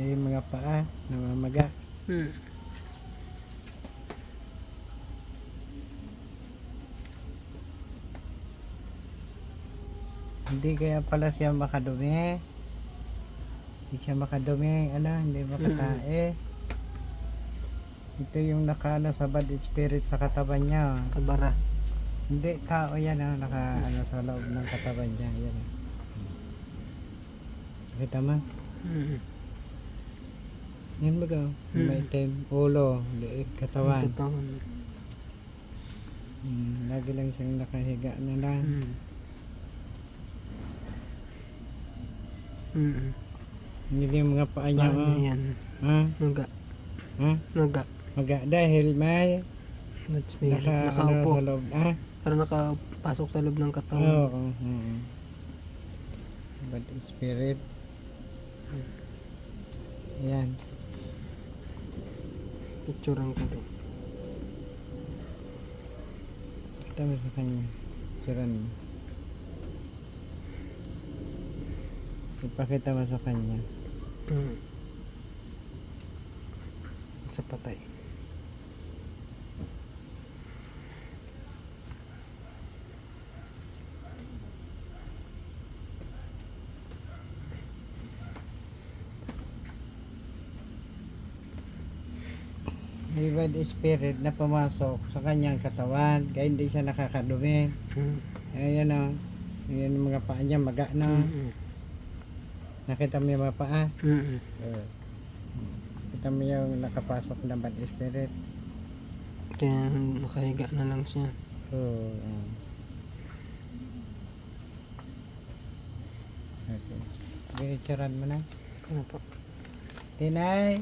Yung mga paa, namamaga. Hmm. Hindi kaya pala siya makadumi. Hindi siya makadumi, ano, hindi makatae. Ito yung nakaano sa bad spirit sa katawan niya. Kabara. Hindi, tao yan ang naka ano, sa loob ng katawan niya. Yan. Kita mo? Hmm. Yan ba ka? Hmm. May itim, ulo, liit, katawan. Katawan. Hmm, lagi lang siyang nakahiga na lang. Hmm. Hmm. Hindi yung mga paa niya. Paano oh. yan? Ha? Naga. Ha? Naga. Maga dahil may naka, ano, Nakaupo. sa loob. Ah? Para nakapasok sa loob ng Oo. katawan. oo, oo. Bad spirit. Yan. Picturean ko din. Kita mo sa kanya. Siran mo. Ipakita mo sa kanya. Hmm. Sa bad spirit na pumasok sa kanyang katawan. Kaya hindi siya nakakadumi. Hmm. Ayan o. Ayan yung mga paa niya. Maga na. Hmm. Nakita mo yung mga paa. Hmm. Uh, kita mo yung nakapasok na bad spirit. Kaya nakahiga na lang siya. Oo. ah. okay. Picturean mo na. Ano po? Tinay,